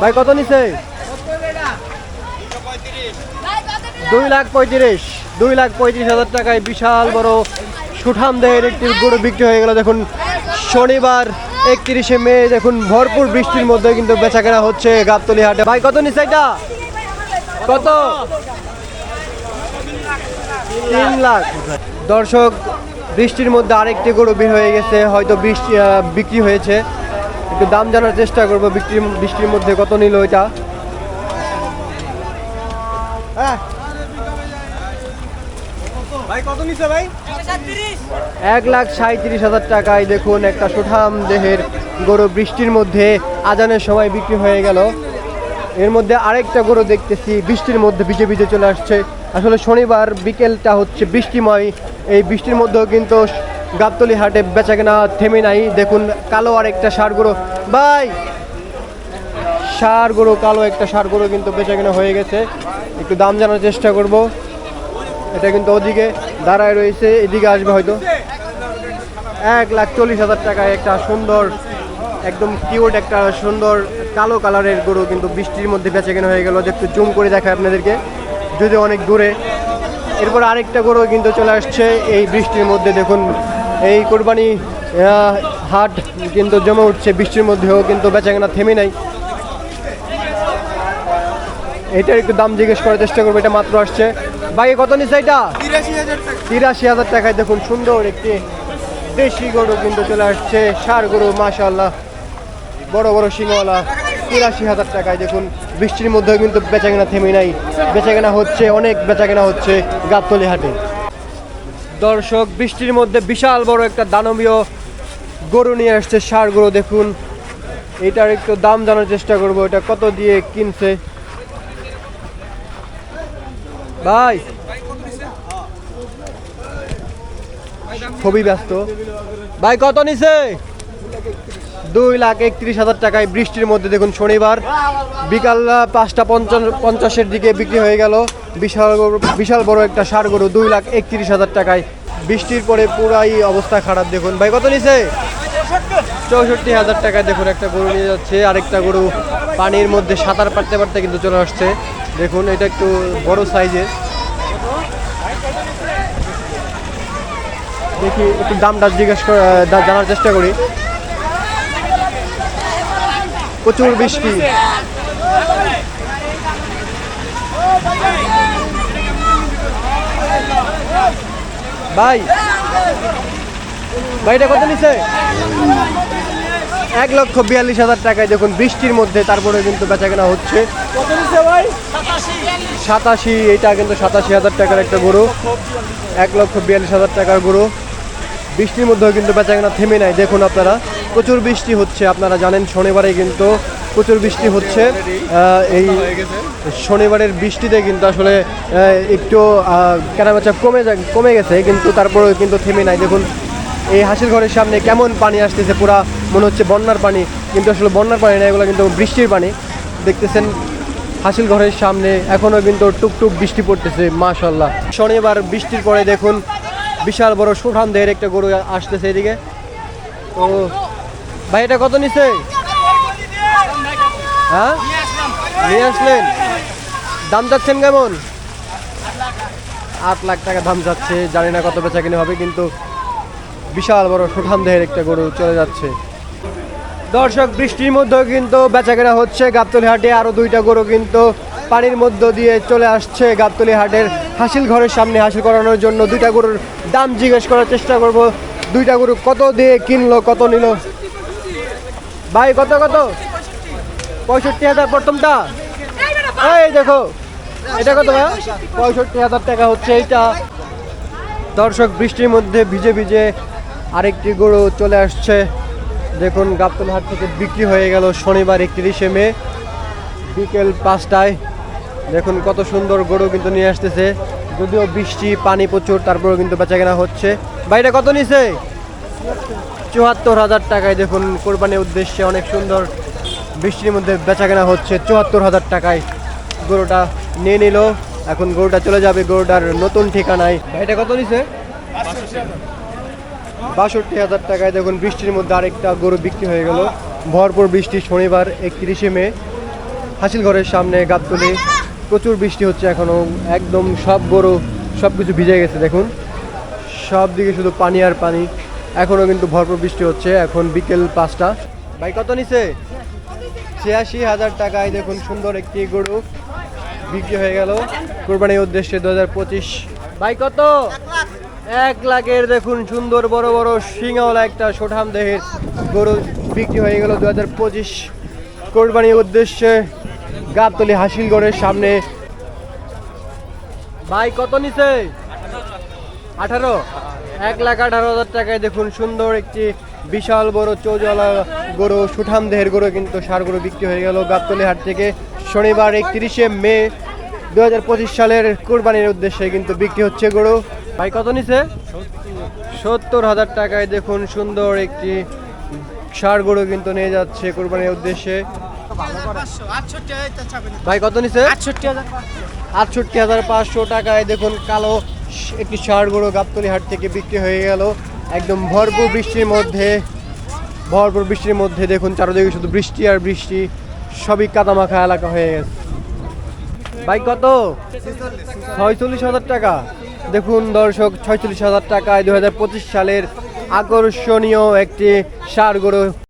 ভাই, কত নিছে? দুই লাখ পঁয়ত্রিশ, দুই লাখ পঁয়ত্রিশ হাজার টাকায় বিশাল বড় সুঠাম দেহের একটি গরু বিক্রি হয়ে গেল। দেখুন, শনিবার একত্রিশে মে, দেখুন, ভরপুর বৃষ্টির মধ্যে কিন্তু বেচা কেনা হচ্ছে গাবতলি হাটে। ভাই, কত নিচ্ছে এটা? কত? তিন লাখ। দর্শক, বৃষ্টির মধ্যে আরেকটি গরু বের হয়ে গেছে, হয়তো বৃষ্টি বিক্রি হয়েছে। একটু দাম জানার চেষ্টা করব বৃষ্টির বৃষ্টির মধ্যে কত নিল এটা? হ্যাঁ। এক লাখ সাঁত্রিশ হাজার টাকায় দেখুন একটা সুঠাম দেহের গরু বৃষ্টির মধ্যে আজানের সময় বিক্রি হয়ে গেল। এর মধ্যে আরেকটা গরু দেখতেছি বৃষ্টির মধ্যে ভিজে ভিজে চলে আসছে। আসলে শনিবার বিকেলটা হচ্ছে বৃষ্টিময়। এই বৃষ্টির মধ্যেও কিন্তু গাবতলি হাটে বেচা কেনা থেমে নাই। দেখুন কালো আরেকটা সার গরু ভাই সার গরু কালো একটা সার গরু কিন্তু বেচা কেনা হয়ে গেছে। একটু দাম জানার চেষ্টা করব। এটা কিন্তু ওদিকে দাঁড়ায় রয়েছে, এদিকে আসবে হয়তো। এক লাখ চল্লিশ হাজার টাকায় একটা সুন্দর, একদম কিউট একটা সুন্দর কালো কালারের গরু কিন্তু বৃষ্টির মধ্যে বেচে কেনা হয়ে গেল। একটু জুম করে দেখায় আপনাদেরকে, যদি অনেক দূরে। এরপর আরেকটা গরু কিন্তু চলে আসছে, এই বৃষ্টির মধ্যে দেখুন এই কোরবানি হাট কিন্তু জমে উঠছে, বৃষ্টির মধ্যেও কিন্তু বেচা কেনা থেমে নাই। এটার একটু দাম জিজ্ঞেস করার চেষ্টা করব, এটা মাত্র আসছে। বাকি কত নিচ্ছে এটা? তিরাশি হাজার টাকায় দেখুন, সুন্দর একটি দেশি গরু কিন্তু চলে আসছে, সার গরু মাশাল্লাহ বড় বড় সিংহওয়ালা তিরাশি হাজার টাকায় দেখুন, বৃষ্টির মধ্যেও কিন্তু বেচাকেনা থেমে নাই। বেচাকেনা হচ্ছে, অনেক বেচাকেনা হচ্ছে গাবতলি হাটে। দর্শক, বৃষ্টির মধ্যে বিশাল বড় একটা দানবীয় গরু নিয়ে আসছে সার গরু দেখুন, এটার একটু দাম জানার চেষ্টা করব, এটা কত দিয়ে কিনছে? ভাই, খুবই ব্যস্ত। ভাই, কত নিছে? দুই লাখ একত্রিশ হাজার টাকায় বৃষ্টির মধ্যে দেখুন শনিবার। বিকাল পাঁচটা পঞ্চাশ পঞ্চাশের দিকে বিক্রি হয়ে গেল। বিশাল বিশাল বড় একটা সার গরু, দুই লাখ একত্রিশ হাজার টাকায়। বৃষ্টির পরে পুরাই অবস্থা খারাপ দেখুন। ভাই, কত নিছে? চৌষট্টি হাজার টাকায় দেখুন একটা গরু নিয়ে যাচ্ছে। আরেকটা গরু পানির মধ্যে সাঁতার পারতে পারতে কিন্তু চলে আসছে। দেখুন, এটা একটু বড় সাইজের। দেখি, একটু দামটা জিজ্ঞেস জানার চেষ্টা করি। প্রচুর বৃষ্টি। ভাই ভাইটা কত নিছে? এক লক্ষ বিয়াল্লিশ হাজার টাকায় দেখুন বৃষ্টির মধ্যে তারপরে কিন্তু বেচা কেনা হচ্ছে। কত নিছে ভাই? সাতাশি। এটা কিন্তু সাতাশি হাজার টাকার একটা গরু। এক লক্ষ বিয়াল্লিশ হাজার টাকার গরু। বৃষ্টির মধ্যেও কিন্তু বেচাকেনা থেমে নাই দেখুন আপনারা। প্রচুর বৃষ্টি হচ্ছে, আপনারা জানেন শনিবারে কিন্তু প্রচুর বৃষ্টি হচ্ছে। এই শনিবারের বৃষ্টিতে কিন্তু আসলে একটু কেনাবেচা কমে কমে গেছে, কিন্তু তারপরেও কিন্তু থেমে নাই। দেখুন, এই হাসির ঘরের সামনে কেমন পানি আসতেছে, পুরা মনে হচ্ছে বন্যার পানি, কিন্তু আসলে বন্যার পানি না, এগুলো কিন্তু বৃষ্টির পানি। দেখতেছেন হাসিল ঘরের সামনে এখনও কিন্তু টুকটুক বৃষ্টি পড়তেছে মাশাল্লাহ শনিবার বৃষ্টির পরে দেখুন, বিশাল বড় সুঠাম দেহের একটা গরু আসতেছে এদিকে। তো ভাই, এটা কত নিছে? হ্যাঁ? নিয়ে আসলেন? দাম যাচ্ছেন কেমন? আট লাখ টাকা দাম যাচ্ছে, জানি না কত বেচা কিনে হবে, কিন্তু বিশাল বড় সুঠাম দেহের একটা গরু চলে যাচ্ছে। দর্শক, বৃষ্টির মধ্যেও কিন্তু বেচাকেনা হচ্ছে। গাবতলি হাটে আরও দুইটা গরু কিন্তু পানির মধ্য দিয়ে চলে আসছে। গাবতলি হাটের হাসিল ঘরের সামনে হাসিল করানোর জন্য দুইটা গরুর দাম জিজ্ঞেস করার চেষ্টা করব। দুইটা গরু কত দিয়ে কিনলো, কত নিল? ভাই, কত কত? পঁয়ষট্টি হাজার প্রথমটা। এই দেখো, এটা কত ভাই? পঁয়ষট্টি হাজার টাকা হচ্ছে এইটা। দর্শক, বৃষ্টির মধ্যে ভিজে ভিজে আরেকটি গরু চলে আসছে। দেখুন গাবতল হাট থেকে বিক্রি হয়ে গেল শনিবার একত্রিশে মে, বিকেল পাঁচটায়। দেখুন, কত সুন্দর গরু কিন্তু নিয়ে আসতেছে। যদিও বৃষ্টি, পানি প্রচুর, তারপরেও কিন্তু বেচা কেনা হচ্ছে বাইরে কত নিছে? চুয়াত্তর হাজার টাকায় দেখুন, কোরবানির উদ্দেশ্যে অনেক সুন্দর বৃষ্টির মধ্যে বেচা কেনা হচ্ছে। চুয়াত্তর হাজার টাকায় গরুটা নিয়ে নিল। এখন গরুটা চলে যাবে গরুটার নতুন ঠিকানায়। এটা কত নিছে? বাষট্টি হাজার টাকায় দেখুন, বৃষ্টির মধ্যে আরেকটা গরু বিক্রি হয়ে গেল। ভরপুর বৃষ্টি শনিবার, একত্রিশে মে। হাসিল ঘরের সামনে গাবতলি প্রচুর বৃষ্টি হচ্ছে এখনও একদম সব গরু সব কিছু ভিজে গেছে, দেখুন। সব দিকে শুধু পানি আর পানি। এখনও কিন্তু ভরপুর বৃষ্টি হচ্ছে। এখন বিকেল পাঁচটা। ভাই, কত নিছে? ছিয়াশি হাজার টাকায় দেখুন সুন্দর একটি গরু বিক্রি হয়ে গেল। কোরবানির উদ্দেশ্যে দু হাজার পঁচিশ। ভাই, কত? এক লাখের দেখুন সুন্দর বড় বড় সিংহওয়ালা একটা সোঠাম দেহের গরু বিক্রি হয়ে গেল দু হাজার পঁচিশ। কোরবানির উদ্দেশ্যে গাবতলি হাসিলগড়ের সামনে। ভাই, কত নিছে? আঠারো। এক লাখ আঠারো হাজার টাকায় দেখুন সুন্দর একটি বিশাল বড় চৌজলা গরু সুঠাম দেহের গরু কিন্তু সার গরু বিক্রি হয়ে গেল গাবতলি হাট থেকে। শনিবার একত্রিশে মে দু হাজার পঁচিশ সালের কোরবানির উদ্দেশ্যে কিন্তু বিক্রি হচ্ছে গরু। ভাই কত নিছে? সত্তর হাজার টাকায় দেখুন সুন্দর একটি সার গরু কিন্তু নিয়ে যাচ্ছে কোরবানির উদ্দেশ্যে। ভাই কত নিছে? আটষট্টি হাজার আটষট্টি হাজার পাঁচশো টাকায় দেখুন কালো একটি ষাড় গরু গাবতলি হাট থেকে বিক্রি হয়ে গেল। একদম ভরপুর বৃষ্টির মধ্যে, ভরপুর বৃষ্টির মধ্যে দেখুন, চারদিকে শুধু বৃষ্টি আর বৃষ্টি, সবই কাদামাখা এলাকা হয়ে গেছে। ভাই, কত? ছয়চল্লিশ হাজার টাকা। দেখুন দর্শক, ছয়চল্লিশ হাজার টাকায় দু হাজার পঁচিশ সালের আকর্ষণীয় একটি সার গরু